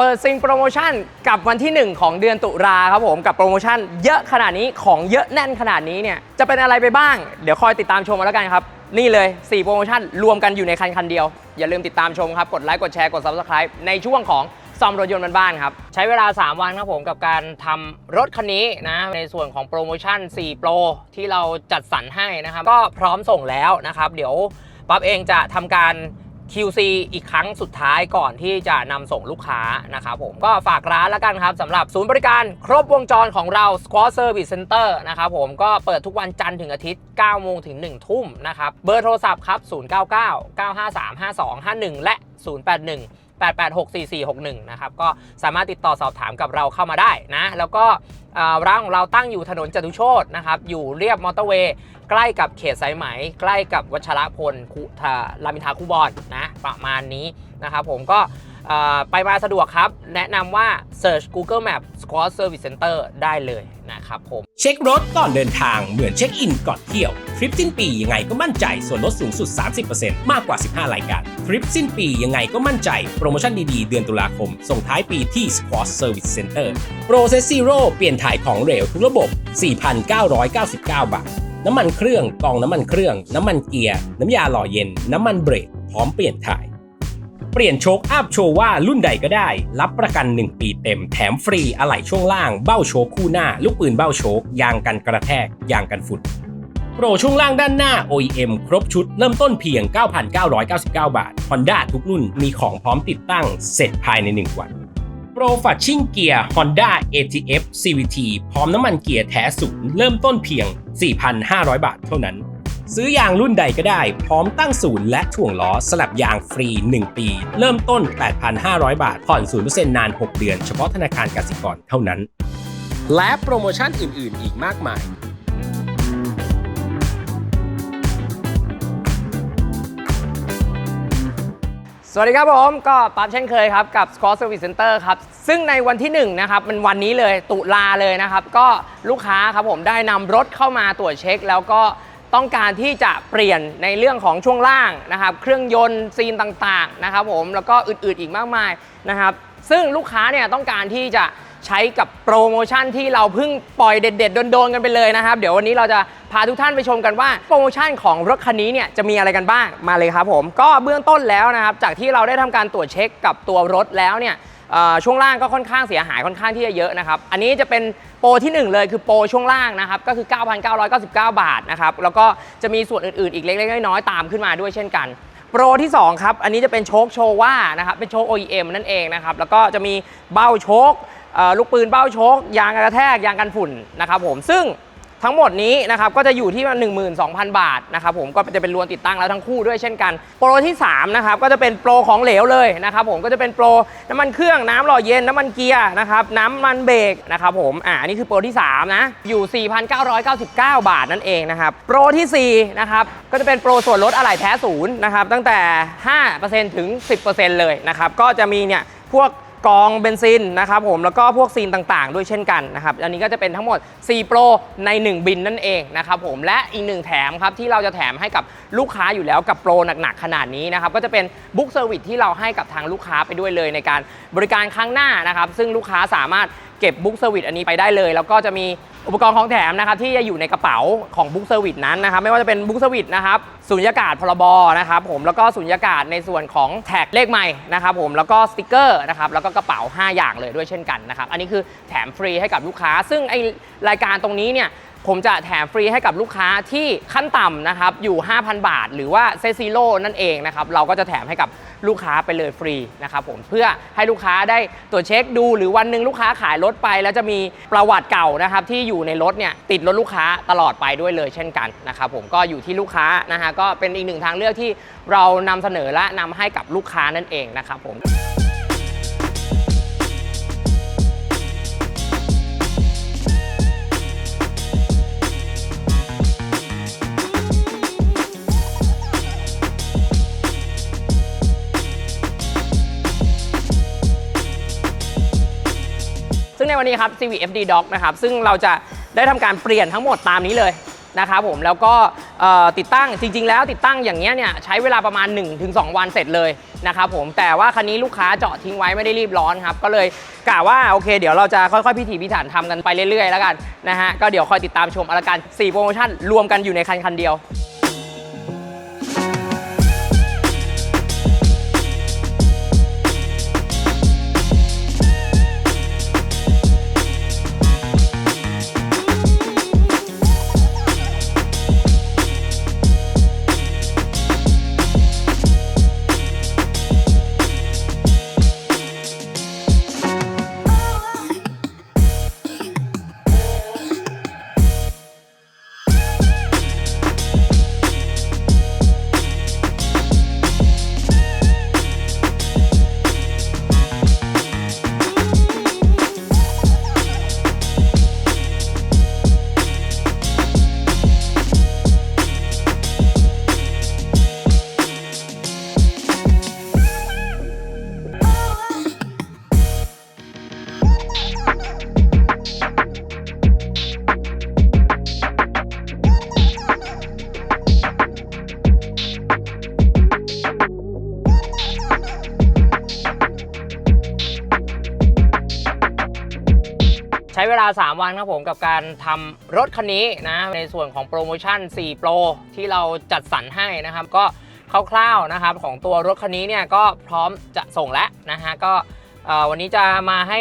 เปิดซิงโปรโมชั่นกับวันที่ 1 ของเดือนตุลาครับผมกับโปรโมชั่นเยอะขนาดนี้ของเยอะแน่นขนาดนี้เนี่ยจะเป็นอะไรไปบ้าง เดี๋ยวคอยติดตามชมมาแล้วกันครับ นี่เลย 4 โปรโมชั่นรวมกันอยู่ในคันคันเดียว อย่าลืมติดตามชมครับ กดไลค์กดแชร์กด Subscribe ในช่วงของซ่อมรถยนต์บ้านๆครับ ใช้เวลา 3 วันครับผมกับการทำรถคันนี้นะ ในส่วนของโปรโมชั่น4 Pro ที่เราจัดสรรให้นะครับ ก็พร้อมส่งแล้วนะครับ เดี๋ยวปั๊บเองจะทำการ QC อีกครั้งสุดท้ายก่อนที่จะนำส่งลูกค้านะครับผมก็ฝากร้านแล้วกันครับสำหรับศูนย์บริการครบวงจรของเรา Squad Service Center นะครับผมก็เปิดทุกวันจันทร์ถึงอาทิตย์ 9 โมงถึง 1 ทุ่มนะครับ เบอร์โทรศัพท์ครับ 099 953 5251 และ 081 8864461 นะครับ ก็สามารถติดต่อสอบถามกับเราเข้ามาได้นะ แล้วก็ร้านของเราตั้งอยู่ถนนจตุโชตนะครับ อยู่เรียบมอเตอร์เวย์ ใกล้กับเขตสายไหม ใกล้กับวัชรพลคุทารามินทาคูบอนนะ ประมาณนี้นะครับผมก็ ไปมาสะดวกครับ แนะนำว่า Search Google Map Squad Service Center ได้เลยนะครับผม เช็ครถก่อนเดินทางเหมือนเช็คอินก่อนเที่ยว ทริปสิ้นปียังไงก็มั่นใจส่วนลดสูงสุด 30%มากกว่า 15 รายการ ทริปสิ้นปียังไงก็มั่นใจ โปรโมชั่นดีๆ เดือนตุลาคม ส่งท้ายปีที่ Squad Service Center Process Zero เปลี่ยนถ่ายของเหลวทุกระบบ 4,999 บาท น้ำมันเครื่องกองน้ำมันเครื่อง น้ำมันเกียร์ น้ำยาหล่อเย็น น้ำมันเบรกพร้อมเปลี่ยนถ่าย ปลี่ยนโชคอัพโชว์ว่ารุ่นใดก็ได้ รับประกัน 1 ปีเต็ม แถมฟรีอะไหล่ช่วงล่าง เบ้าโชคคู่หน้า ลูกปืนเบ้าโชคยางกันกระแทก ยางกันฝุ่นโปรช่วงล่างด้านหน้า OEM ครบชุดเริ่มต้นเพียง 9,999 บาท Honda ทุกรุ่นมีของพร้อมติดตั้งเสร็จภายใน 1 วันโปรฟัชชิ่งเกียร์ Honda ATF CVT พร้อมน้ำมันเกียร์แท้ศูนย์เริ่มต้นเพียง 4,500 บาทเท่านั้น ซื้อยางรุ่นใดก็ได้ พร้อมตั้งศูนย์และถ่วงล้อสลับยางฟรี 1 ปี เริ่มต้น 8,500 บาท ผ่อน 0%นาน 6 เดือน เฉพาะธนาคารกสิกรเท่านั้น และโปรโมชั่นอื่น ๆ อีกมากมายสวัสดีครับผมก็ปั๊บเช่นเคยครับกับ Squad Service Center ครับ ซึ่งในวันที่1นะครับเป็นวันนี้เลยตุลาเลยนะครับ ก็ลูกค้าครับผมได้นำรถเข้ามาตรวจเช็ค แล้วก็ ต้องการที่จะเปลี่ยนในเรื่องของช่วงล่างนะครับ เครื่องยนต์ซีนต่างๆนะครับผมแล้วก็อื่นๆอีกมากมายนะครับ ซึ่งลูกค้าเนี่ยต้องการที่จะใช้กับโปรโมชั่นที่เราเพิ่งปล่อยเด็ด ๆ โดน ๆ กันไปเลยนะครับ เดี๋ยววันนี้เราจะพาทุกท่านไปชมกันว่าโปรโมชั่นของรถคันนี้เนี่ยจะมีอะไรกันบ้างมาเลยครับผม ก็เบื้องต้นแล้วนะครับ จากที่เราได้ทำการตรวจเช็คกับตัวรถแล้วเนี่ย ช่วงล่างก็ค่อนข้างเสียหายค่อนข้างที่จะเยอะนะครับอันนี้จะเป็นโปรที่หนึ่งเลยคือโปรช่วงล่างนะครับก็คือ 9,999 บาทนะครับแล้วก็จะมีส่วนอื่นๆ อีกเล็กๆน้อยๆตามขึ้นมาด้วยเช่นกันโปรที่ 2 ครับ อันนี้จะเป็นโชคโชว่านะครับ เป็นโชค OEM นั่นเองนะครับ แล้วก็จะมีเบ้าโชคลูกปืนเบ้าโชคยางกระแทก ยางกันฝุ่นนะครับผม ซึ่ง ทั้งหมดนี้นะครับก็จะอยู่ที่12,000 บาทนะครับผมก็จะเป็นรวมติดตั้งแล้วทั้งคู่ด้วยเช่นกัน โปรที่3นะครับก็จะเป็นโปรของเหลวเลยนะครับผมก็จะเป็นโปรน้ำมันเครื่องน้ำหล่อเย็นน้ำมันเกียร์นะครับน้ำมันเบรกนะครับผมอ่านนี้คือโปรที่3นะอยู่ 4,999 บาทนั่นเองนะครับโปรทีสี่4นะครับก็จะเป็นโปรส่วนลดอะไหล่แท้ศูนย์นะครับตั้งแต่ 5%ถึง 10%เลยนะครับก็จะมีเนี่ยพวก กองเบนซินนะครับผมแล้วก็พวกซีนต่างๆ ด้วยเช่นกันนะครับอันนี้ก็จะเป็นทั้งหมด4โปรใน 1 บินนั่นเองนะครับผมและอีกหนึ่งแถมครับที่เราจะแถมให้กับลูกค้าอยู่แล้วกับโปรหนักๆ ขนาดนี้นะครับก็จะเป็นบุ๊กเซอร์วิสที่เราให้กับทางลูกค้าไปด้วยเลยในการบริการครั้งหน้านะครับซึ่งลูกค้าสามารถเก็บบุ๊กเซอร์วิสอันนี้ไปได้เลย แล้วก็จะมี อุปกรณ์ของแถมนะครับที่จะอยู่ในกระเป๋าของบุ๊กเซอร์วิสนั้นนะครับไม่ว่าจะเป็นบุ๊กเซอร์วิสนะครับสุญญากาศพรบนะครับผมแล้วก็สุญญากาศในส่วนของแท็กเลขใหม่นะครับผมแล้วก็สติกเกอร์นะครับแล้วก็กระเป๋า 5 อย่างเลยด้วยเช่นกันนะครับอันนี้คือแถมฟรีให้กับลูกค้า ซึ่งไอรายการตรงนี้เนี่ย ผมจะแถมฟรีให้กับลูกค้าที่ขั้นต่ำนะครับอยู่ 5,000 บาท หรือว่าเซซิโลนั่นเองนะครับเราก็จะแถมให้กับลูกค้าไปเลยฟรีนะครับผมเพื่อให้ลูกค้าได้ตรวจเช็คดูหรือวันหนึ่งลูกค้าขายรถไป แล้วจะมีประวัติเก่านะครับที่อยู่ในรถเนี่ยติดรถลูกค้าตลอดไปด้วยเลยเช่นกันนะครับผมก็อยู่ที่ลูกค้านะฮะก็เป็นอีกหนึ่งทางเลือกที่เรานำเสนอและนำให้กับลูกค้านั่นเองนะครับผม วันนี้ครับ CVFD Doc นะครับ ซึ่งเราจะได้ทำการเปลี่ยนทั้งหมดตามนี้เลยนะครับผม แล้วก็ติดตั้งจริง ๆ แล้วติดตั้งอย่างเงี้ยเนี่ยใช้เวลาประมาณ 1-2 วันเสร็จเลยนะครับผม แต่ว่าคันนี้ลูกค้าเจาะทิ้งไว้ไม่ได้รีบร้อนครับ ก็เลยกะว่าโอเค เดี๋ยวเราจะค่อยๆพิถีพิถันทำกันไปเรื่อยๆแล้วกันนะฮะ ก็เดี๋ยวคอยติดตามชมอลการ4โปรโมชั่นรวมกันอยู่ในคันคันเดียว ลา 3 วันครับผมกับการทำรถคันนี้นะในส่วนของโปรโมชั่น4 Pro ที่เราจัดสรรให้นะครับ ก็คร่าวๆนะครับของตัวรถคันนี้เนี่ยก็พร้อมจะส่งแล้วนะฮะก็วันนี้จะมาให้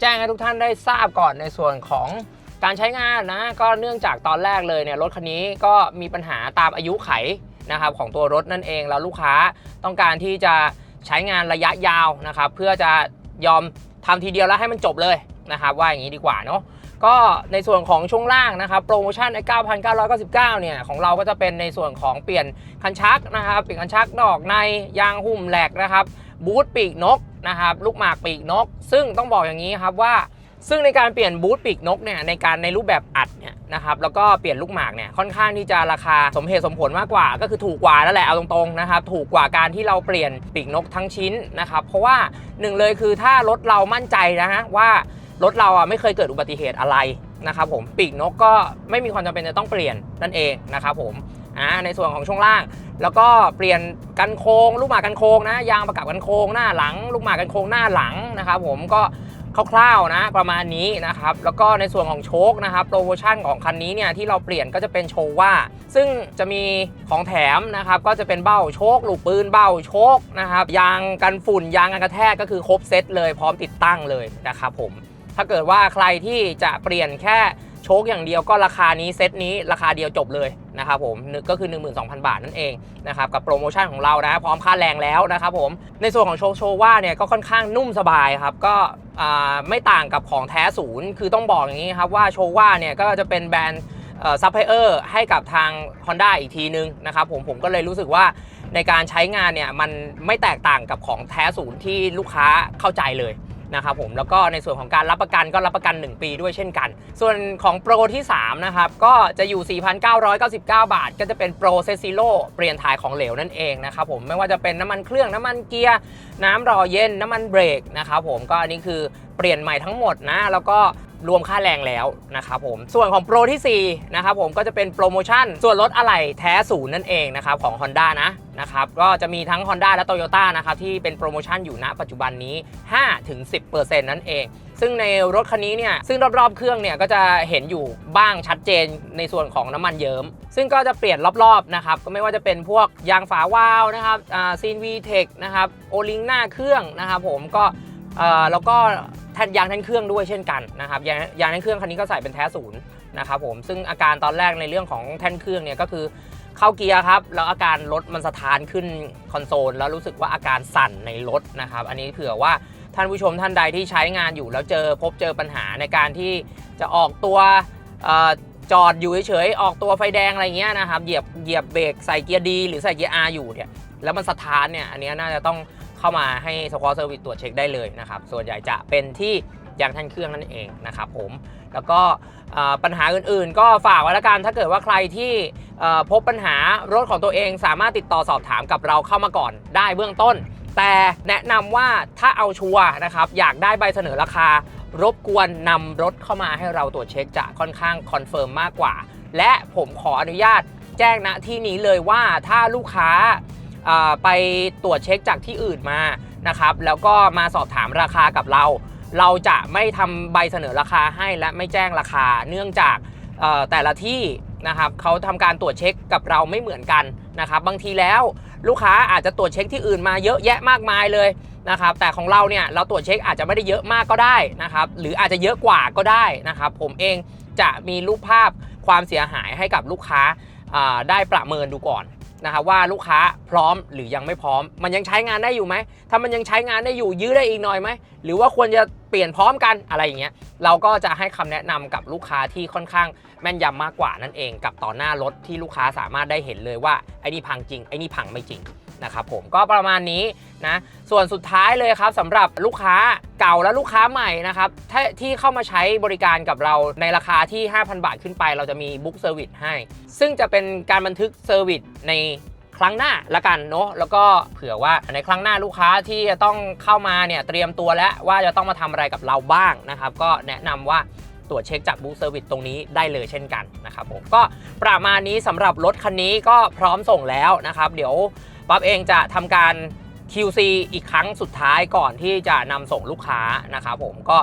แจ้งให้ทุกท่านได้ทราบก่อนในส่วนของการใช้งานนะก็เนื่องจากตอนแรกเลยเนี่ยรถคันนี้ก็มีปัญหาตามอายุไขนะครับของตัวรถนั่นเองแล้วลูกค้าต้องการที่จะใช้งานระยะยาวนะครับเพื่อจะยอมทำทีเดียวแล้วให้มันจบเลย นะครับว่าอย่างนี้ดีกว่าเนาะก็ในส่วนของช่วงล่างนะครับโปรโมชั่นไอ้9,999 เนี่ย ของเราก็จะเป็นในส่วนของเปลี่ยนคันชักนะครับเปลี่ยนคันชักนอกในยางหุ้มแหลกนะครับบูทปีกนกนะครับลูกหมากปีกนก ซึ่งต้องบอกอย่างนี้ครับว่าซึ่งในการเปลี่ยนบูทปีกนกเนี่ยในการในรูปแบบอัดเนี่ยนะครับแล้วก็เปลี่ยนลูกหมากเนี่ยค่อนข้างที่จะราคาสมเหตุสมผลมากกว่า ก็คือถูกกว่านั่นแหละเอาตรงๆนะครับถูกกว่าการที่เราเปลี่ยนปีกนกทั้งชิ้นนะครับเพราะว่าหนึ่งเลยคือถ้ารถเรามั่นใจนะฮะว่า รถเราอะไม่เคยเกิดอุบัติเหตุอะไรนะครับผมปีกนกก็ไม่มีความจำเป็นจะต้องเปลี่ยนนั่นเองนะครับผมอ่าในส่วนของช่วงล่าง แล้วก็เปลี่ยนกันโค้งลูกหมากกันโค้งนะยางประกับกันโค้งหน้าหลัง ลูกหมากกันโค้งหน้าหลังนะครับผมก็คร่าวๆนะประมาณนี้นะครับแล้วก็ในส่วนของโชคนะครับโปรโมชั่นของคันนี้เนี่ยที่เราเปลี่ยนก็จะเป็นโชว่า ซึ่งจะมีของแถมนะครับก็จะเป็นเบ้าโชคลูกปืนเบ้าโชคนะครับยางกันฝุ่นยางกันกระแทกก็คือครบเซตเลยพร้อมติดตั้งเลยนะครับผม ถ้าเกิดว่าใครที่จะเปลี่ยนแค่โชคอย่างเดียวก็ราคานี้เซตนี้ราคาเดียวจบเลยนะครับผมนึกก็คือ 12,000 บาทนั่นเองนะครับกับโปรโมชั่นของเรานะพร้อมค่าแรงแล้วนะครับผมในส่วนของโชคโชว่าเนี่ยก็ค่อนข้างนุ่มสบายครับก็ไม่ต่างกับของแท้ศูนย์คือต้องบอกอย่างนี้ครับว่าโชว่าเนี่ยก็จะเป็นแบรนด์ซัพพลายเออร์ให้กับทาง Honda อีกทีนึงนะครับผมผมก็เลยรู้สึกว่าในการใช้งานเนี่ยมันไม่แตกต่างกับของแท้ศูนย์ที่ลูกค้าเข้าใจเลย นะครับผมแล้วก็ในส่วนของการรับประกันก็รับประกัน 1 ปีด้วยเช่นกัน ส่วนของโปรที่3นะครับก็จะอยู่ 4,999 บาท ก็จะเป็นโปรเซซิโลเปลี่ยนถ่ายของเหลวนั่นเองนะครับผมไม่ว่าจะเป็นน้ำมันเครื่องน้ำมันเกียร์น้ำรอเย็นน้ำมันเบรกนะครับผมก็อันนี้คือเปลี่ยนใหม่ทั้งหมดนะแล้วก็ รวมค่าแรงแล้วนะครับผม ส่วนของโปรที่4นะครับผมก็จะเป็นโปรโมชั่น ส่วนลดอะไหล่แท้ศูนย์นั่นเองนะครับของ Honda นะนะครับก็จะมีทั้ง Honda และ Toyota นะครับที่เป็นโปรโมชั่นอยู่ณปัจจุบันนี้ 5-10%นั่นเอง ซึ่งในรถคันนี้เนี่ยซึ่งรอบๆเครื่องเนี่ยก็จะเห็นอยู่บ้างชัดเจนในส่วนของน้ำมันเยิ้ม ซึ่งก็จะเปลี่ยนรอบๆนะครับก็ไม่ว่าจะเป็นพวกยางฝาวาล์วนะครับซีนวีเทคนะครับโอลิงหน้าเครื่องนะครับผมก็แล้วก็ แทนยางแทนเครื่องด้วยเช่นกันนะครับยางยางแทนเครื่องคันนี้ก็ใส่เป็นแท้ศูนย์นะครับผมซึ่งอาการตอนแรกในเรื่องของแท่นเครื่องเนี่ยก็คือเข้าเกียร์ครับแล้วอาการรถมันสะท้านขึ้นคอนโซลแล้วรู้สึกว่าอาการสั่นในรถนะครับอันนี้เผื่อว่าท่านผู้ชมท่านใดที่ใช้งานอยู่แล้วเจอพบเจอปัญหาในการที่จะออกตัวจอดอยู่เฉยๆออกตัวไฟแดงอะไรเงี้ยนะครับเหยียบเหยียบเบรกใส่เกียร์ดีหรือใส่เกียร์ R อยู่เนี่ยแล้วมันสะท้านเนี่ยอันนี้น่าจะต้อง เข้ามาให้สควอเซอร์วิสตรวจเช็คได้เลยนะครับ ส่วนใหญ่จะเป็นที่ยางแท่นเครื่องนั่นเองนะครับผม แล้วก็ปัญหาอื่นๆ ก็ฝากไว้ละกัน ถ้าเกิดว่าใครที่พบปัญหารถของตัวเองสามารถติดต่อสอบถามกับเราเข้ามาก่อนได้เบื้องต้น แต่แนะนำว่าถ้าเอาชัวร์นะครับ อยากได้ใบเสนอราคา รบกวนนำรถเข้ามาให้เราตรวจเช็คจะค่อนข้างคอนเฟิร์มมากกว่า และผมขออนุญาตแจ้งณที่นี้เลยว่าถ้าลูกค้า ไปตรวจเช็คจากที่อื่นมานะครับแล้วก็มาสอบถามราคากับเรา เราจะไม่ทำใบเสนอราคาให้และไม่แจ้งราคา เนื่องจากแต่ละที่นะครับเขาทำการตรวจเช็คกับเราไม่เหมือนกันนะครับ บางทีแล้วลูกค้าอาจจะตรวจเช็คที่อื่นมาเยอะแยะมากมายเลยนะครับ แต่ของเราเนี่ยเราตรวจเช็คอาจจะไม่ได้เยอะมากก็ได้นะครับ หรืออาจจะเยอะกว่าก็ได้นะครับ ผมเองจะมีรูปภาพความเสียหายให้กับลูกค้าได้ประเมินดูก่อน นะครับว่าลูกค้าพร้อมหรือยังไม่พร้อม มันยังใช้งานได้อยู่ไหมถ้ามันยังใช้งานได้อยู่ยื้อได้อีกหน่อยไหมหรือว่าควรจะเปลี่ยนพร้อมกันอะไรอย่างเงี้ยเราก็จะให้คำแนะนำกับลูกค้าที่ค่อนข้างแม่นยำมากกว่านั่นเอง กับต่อหน้ารถที่ลูกค้าสามารถได้เห็นเลยว่าไอ้นี่พังจริงไอ้นี่พังไม่จริง นะครับผมก็ประมาณนี้นะส่วนสุดท้ายเลยครับสำหรับลูกค้าเก่าและลูกค้าใหม่นะครับที่เข้ามาใช้บริการกับเราในราคาที่ 5,000 บาทขึ้นไป เราจะมีบุ๊กเซอร์วิสให้ ซึ่งจะเป็นการบันทึกเซอร์วิสในครั้งหน้าละกันเนาะแล้วก็เผื่อว่าในครั้งหน้าลูกค้าที่จะต้องเข้ามาเนี่ยเตรียมตัวแล้วว่าจะต้องมาทำอะไรกับเราบ้างนะครับ ก็แนะนำว่าตรวจเช็คจากบูเซอร์วิสตรงนี้ได้เลยเช่นกันนะครับผมก็ประมาณนี้สำหรับรถคันนี้ก็พร้อมส่งแล้วนะครับ เดี๋ยว ป๊อบเองจะทำการ QC อีกครั้งสุดท้ายก่อนที่จะนำส่งลูกค้านะครับผมก็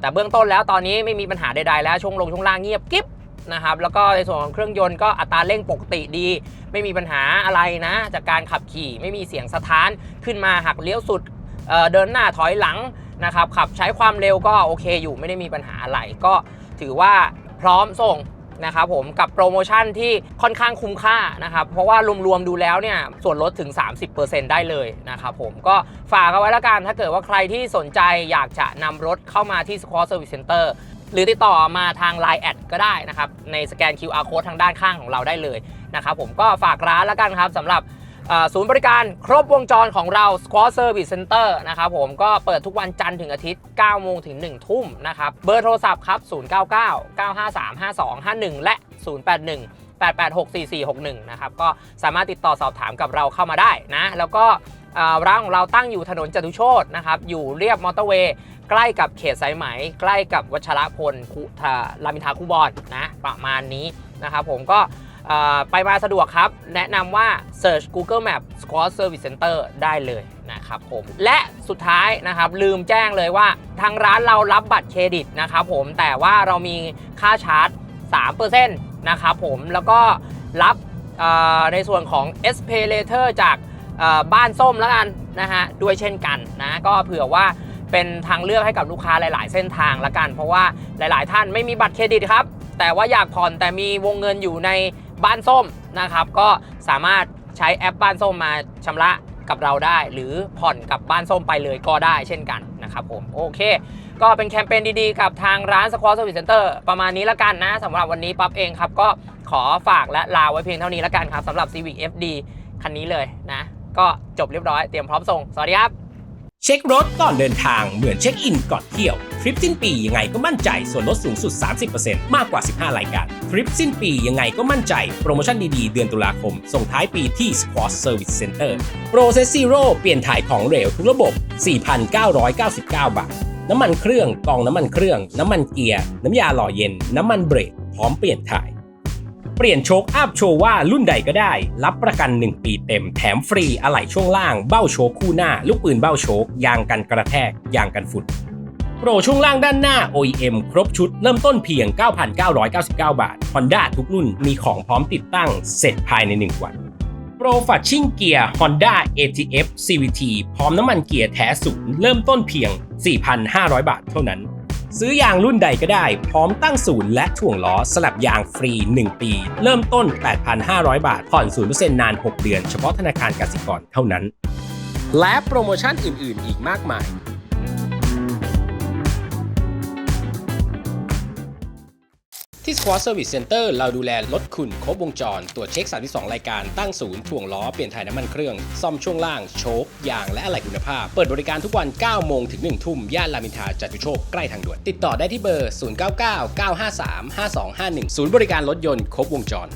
แต่เบื้องต้นแล้วตอนนี้ไม่มีปัญหาใดๆแล้วช่วงลงช่วงล่างเงียบกิ๊บนะครับแล้วก็ในส่วนของเครื่องยนต์ก็อัตราเร่งปกติดี ไม่มีปัญหาอะไรนะ จากการขับขี่ไม่มีเสียงสะท้านขึ้นมาหักเลี้ยวสุดเเดินหน้าถอยหลังนะครับขับใช้ความเร็วก็โอเคอยู่ไม่ได้มีปัญหาอะไรก็ถือว่าพร้อมส่ง นะครับผมกับโปรโมชั่นที่ค่อนข้างคุ้มค่านะครับเพราะว่ารวมๆดูแล้วเนี่ยส่วนลดถึง 30%ได้เลยนะครับผมก็ฝากเอาไว้แล้วกันถ้าเกิดว่าใครที่สนใจอยากจะนำรถเข้ามาที่ Squad Service Center หรือติดต่อมาทาง Line แอดก็ได้นะครับในสแกน QR Code ทางด้านข้างของเราได้เลยนะครับผมก็ฝากร้านแล้วกันครับสำหรับ ศูนย์บริการครบวงจรของเรา Squad Service Center นะครับผมก็เปิดทุกวันจันทร์ถึงอาทิตย์ 9 โมงถึง 1 ทุ่มนะครับเบอร์โทรศัพท์ครับ 099 953 5251 และ 081 8864461 นะครับ ก็สามารถติดต่อสอบถามกับเราเข้ามาได้นะ แล้วก็ร้านของเราตั้งอยู่ถนนจตุโชตนะครับ อยู่เรียบมอเตอร์เวย์ใกล้กับเขตสายไหม ใกล้กับวัชรพลคุทารามินทาคูบอนนะ ประมาณนี้นะครับผมก็ ไปมาสะดวกครับ แนะนำว่า Search Google Map Squad Service Center ได้เลยนะครับผม และสุดท้ายนะครับลืมแจ้งเลยว่า ทางร้านเรารับบัตรเครดิตนะครับผมแต่ว่าเรามีค่าชาร์จ 3%นะครับผมแล้วก็รับในส่วนของ s p a y Later จากบ้านส้มแล้วกันนะฮะด้วยเช่นกันนะก็เผื่อว่าเป็นทางเลือกให้กับลูกค้าหลาย ๆ เส้นทางละกัน เพราะว่าหลาย ๆ ท่านไม่มีบัตรเครดิตครับ แต่ว่าอยากผ่อนแต่มีวงเงินอยู่ใน บ้านส้มนะครับ ก็สามารถใช้แอปบ้านส้มมาชำระกับเราได้ หรือผ่อนกับบ้านส้มไปเลยก็ได้เช่นกันนะครับผมโอเค ก็เป็นแคมเปญดีๆ กับทางร้าน Squad Service Center ประมาณนี้ละกันนะสำหรับวันนี้ปั๊บเองครับก็ขอฝากและลาไว้เพียงเท่านี้ละกันครับสำหรับ Civic FD คันนี้เลยนะ ก็จบเรียบร้อยเตรียมพร้อมส่ง สวัสดีครับ เช็ครถก่อนเดินทางเหมือนเช็คอินก่อนเที่ยว ทริปสิ้นปียังไงก็มั่นใจส่วนลดสูงสุด 30%มากกว่า 15 รายการ ทริปสิ้นปียังไงก็มั่นใจ โปรโมชั่นดีๆ เดือนตุลาคม ส่งท้ายปีที่ Squad Service Center Process Zero เปลี่ยนถ่ายของเหลวทุกระบบ 4,999 บาท น้ำมันเครื่องกองน้ำมันเครื่อง น้ำมันเกียร์ น้ำยาหล่อเย็น น้ำมันเบรกพร้อมเปลี่ยนถ่าย เปลี่ยนโชคอัพโชว์ว่ารุ่นใดก็ได้ รับประกัน 1 ปีเต็ม แถมฟรีอะไหล่ช่วงล่าง เบ้าโชคคู่หน้า ลูกปืนเบ้าโชคยางกันกระแทก ยางกันฝุ่นโปรช่วงล่างด้านหน้า OEM ครบชุดเริ่มต้นเพียง 9,999 บาท Honda ทุกรุ่นมีของพร้อมติดตั้งเสร็จภายใน 1 วัน โปรฟัชชิ่งเกียร์ Honda ATF CVT พร้อมน้ำมันเกียร์แท้ศูนย์เริ่มต้นเพียง 4,500 บาทเท่านั้น ซื้อยางรุ่นใดก็ได้ พร้อมตั้งศูนย์และถ่วงล้อสลับยางฟรี 1 ปี เริ่มต้น 8,500 บาท ผ่อน 0%นาน 6 เดือน เฉพาะธนาคารกสิกรเท่านั้น และโปรโมชั่นอื่น ๆ อีกมากมาย ที่ Squad Service Center เราดูแลรถคุณครบวงจร ตรวจเช็ค 32 รายการตั้งศูนย์ถ่วงล้อ เปลี่ยนถ่ายน้ำมันเครื่อง ซ่อมช่วงล่าง โชคยาง และอะไหล่คุณภาพ เปิดบริการทุกวัน 9 โมงถึง 1 ทุ่ม ย่านรามอินทราจตุโชคใกล้ทางด่วน ติดต่อได้ที่เบอร์ 099 953 5251 ศูนย์บริการรถยนต์ครบวงจร